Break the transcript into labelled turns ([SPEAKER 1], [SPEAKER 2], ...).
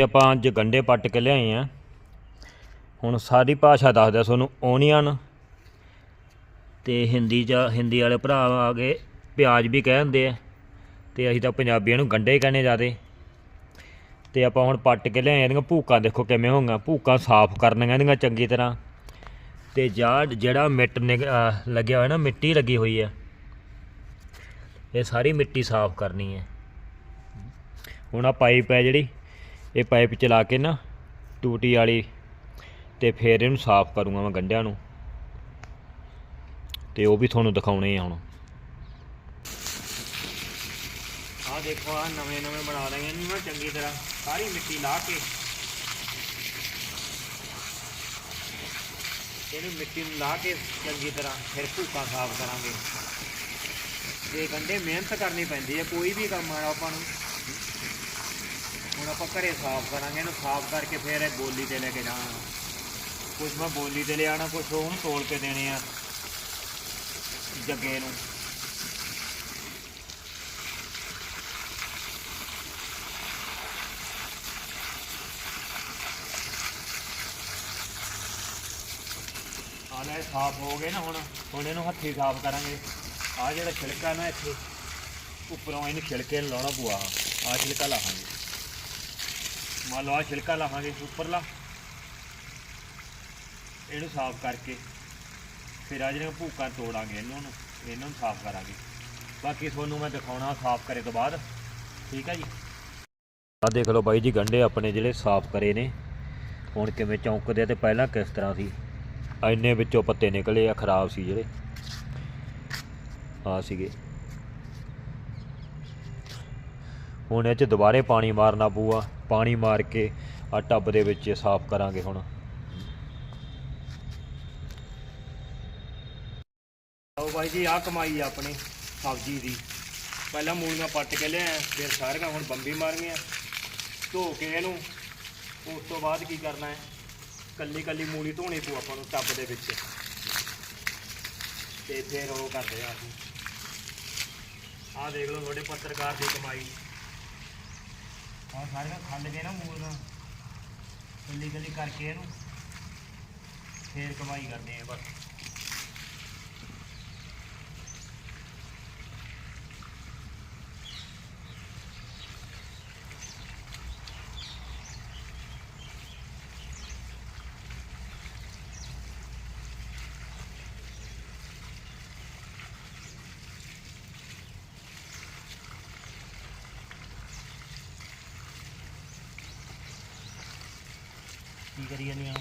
[SPEAKER 1] ਆਪਾਂ ਅੱਜ ਗੰਡੇ ਪੱਟ ਕੇ ਲਿਆਏ ਆ। ਹੁਣ ਸਾਰੀ ਭਾਸ਼ਾ ਦੱਸਦਾ ਤੁਹਾਨੂੰ, ਓਨੀਅਨ ਤੇ ਹਿੰਦੀ ਚ, ਹਿੰਦੀ ਵਾਲੇ ਭਰਾ ਆ ਗਏ ਪਿਆਜ਼ ਵੀ ਕਹਿ ਦਿੰਦੇ ਆ। ਤੇ ਅਸੀਂ ਤਾਂ ਪੰਜਾਬੀਆਂ ਨੂੰ ਗੰਡੇ ਹੀ ਕਹਿੰਦੇ ਜਾਦੇ ਤੇ ਆਪਾਂ ਹੁਣ ਪੱਟ ਕੇ ਲਿਆਏ ਇਹਦੀਆਂ ਭੂਕਾਂ ਦੇਖੋ ਕਿਵੇਂ ਹੋਈਆਂ, ਭੂਕਾਂ ਸਾਫ਼ ਕਰਨੀਆਂ ਇਹਦੀਆਂ ਚੰਗੀ ਤਰ੍ਹਾਂ। ਤੇ ਜਾ ਜਿਹੜਾ ਮਿੱਟ ਨਿਗ- ਲੱਗਿਆ ਹੋਇਆ ਨਾ, ਮਿੱਟੀ ਲੱਗੀ ਹੋਈ ਹੈ ਇਹ ਸਾਰੀ ਮਿੱਟੀ ਸਾਫ਼ ਕਰਨੀ ਹੈ ਹੁਣ ਆ ਪਾਈਪ ਹੈ ਜਿਹੜੀ ਇਹ ਪਾਈਪ ਚਲਾ ਕੇ ਨਾ ਟੂਟੀ ਵਾਲੀ ਤੇ ਫਿਰ ਇਹਨੂੰ ਸਾਫ਼ ਕਰੂੰਗਾ ਮੈਂ ਗੰਢਿਆਂ ਨੂੰ। ਤੇ ਉਹ ਵੀ ਤੁਹਾਨੂੰ ਦਿਖਾਉਣੇ ਆ ਹੁਣ। ਆ ਦੇਖੋ ਆ ਨਵੇਂ ਨਵੇਂ ਬਣਾ ਲਏ ਇਹਨੂੰ ਨਾ ਚੰਗੀ ਤਰ੍ਹਾਂ। ਸਾਰੀ ਮਿੱਟੀ ਲਾ ਕੇ। ਇਹਨੂੰ ਮਿੱਟੀ ਨੂੰ ਲਾ ਕੇ ਚੰਗੀ ਤਰ੍ਹਾਂ ਫਿਰ ਭੂਕਾਂ ਸਾਫ਼ ਕਰਾਂਗੇ। ਇਹ ਗੰਢੇ ਮਿਹਨਤ ਕਰਨੀ ਪੈਂਦੀ ਹੈ ਕੋਈ ਵੀ ਕੰਮ ਆ ਆਪਾਂ ਨੂੰ। ਹੁਣ ਆਪਾਂ ਘਰੇ ਸਾਫ਼ ਕਰਾਂਗੇ, ਇਹਨੂੰ ਸਾਫ਼ ਕਰਕੇ ਫਿਰ ਇਹ ਬੋਲੀ ਤੇ ਲੈ ਕੇ ਜਾਣਾ। ਕੁਝ ਮੈਂ ਬੋਲੀ ਤੇ ਲਿਆਣਾ ਕੁਝ ਉਹਨੂੰ ਤੋਲ ਕੇ ਦੇਣੇ ਆ, ਜੱਗੇ ਨੂੰ। ਆ ਲੈ, ਸਾਫ਼ ਹੋ ਗਏ ਨਾ ਹੁਣ। ਹੁਣ ਇਹਨੂੰ ਹੱਥੀਂ ਸਾਫ਼ ਕਰਾਂਗੇ। ਆਹ ਜਿਹੜਾ ਛਿਲਕਾ ਨਾ ਇੱਥੇ, ਉੱਪਰੋਂ ਇਹਨੂੰ ਛਿਲਕੇ ਨੂੰ ਲਾਉਣਾ ਪੂਆ ਆਹ। ਛਿਲਕਾ ਲਾਹਾਂਗੇ ਮੰਨ ਲਓ ਆ ਛਿਲਕਾ ਲਾਵਾਂਗੇ ਉੱਪਰਲਾ। ਇਹਨੂੰ ਸਾਫ਼ ਕਰਕੇ ਫਿਰ ਆ ਜਿਹੜੀਆਂ ਭੂਕਾਂ ਤੋੜਾਂਗੇ ਇਹਨਾਂ ਨੂੰ ਇਹਨਾਂ ਨੂੰ ਸਾਫ਼ ਕਰਾਂਗੇ। ਬਾਕੀ ਤੁਹਾਨੂੰ ਮੈਂ ਦਿਖਾਉਣਾ ਸਾਫ਼ ਕਰੇ ਤੋਂ ਬਾਅਦ। ਠੀਕ ਹੈ ਜੀ? ਆ ਦੇਖ ਲਓ ਬਾਈ ਜੀ ਗੰਡੇ ਆਪਣੇ ਜਿਹੜੇ ਸਾਫ਼ ਕਰੇ ਨੇ। ਹੁਣ ਕਿਵੇਂ ਚੌਂਕਦੇ ਆ ਤੇ ਪਹਿਲਾਂ ਕਿਸ ਤਰ੍ਹਾਂ ਸੀ? ਇੰਨੇ ਵਿੱਚੋਂ ਪੱਤੇ ਨਿਕਲੇ ਆ, ਖਰਾਬ ਸੀ ਜਿਹੜੇ। ਆ ਸੀਗੇ। ਹੁਣ ਇਹ ਚ ਦੁਬਾਰੇ ਪਾਣੀ ਮਾਰਨਾ ਪਊਗਾ। ਪਾਣੀ ਮਾਰ ਕੇ ਆ ਟੱਬ ਦੇ ਵਿੱਚ ਸਾਫ਼ ਕਰਾਂਗੇ ਹੁਣ। ਆਓ ਬਾਈ ਜੀ ਆ ਕਮਾਈ ਆਪਣੀ ਸਬਜ਼ੀ ਦੀ। ਪਹਿਲਾਂ ਮੂਲੀਆਂ ਪੱਟ ਕੇ ਲਿਆ ਫਿਰ ਸਾਰੀਆਂ ਹੁਣ ਬੰਬੀ ਮਾਰਨੀਆਂ ਧੋ ਕੇ ਇਹਨੂੰ। ਉਸ ਤੋਂ ਬਾਅਦ ਕੀ ਕਰਨਾ ਹੈ? ਕੱਲੀ ਕੱਲੀ ਮੂਲੀ ਧੋਣੀ ਪਊ ਆਪਾਂ ਨੂੰ ਟੱਬ ਦੇ ਵਿੱਚ। ਤੇ ਫਿਰ ਉਹ ਕਰਦੇ ਆ ਅਸੀਂ। ਆਹ ਦੇਖ ਲਓ ਤੁਹਾਡੇ ਪੱਤਰਕਾਰ ਦੀ ਕਮਾਈ। ਆਹ ਸਾਰੀਆਂ ਖੰਡ ਕੇ ਨਾ ਮੂਲੀਆਂ ਕੱਲੀ ਕੱਲੀ ਕਰਕੇ ਇਹਨੂੰ ਫੇਰ ਕਮਾਈ ਕਰਦੇ ਆ ਬਸ। ਕੀ ਕਰੀ ਜਾਂਦੀਆਂ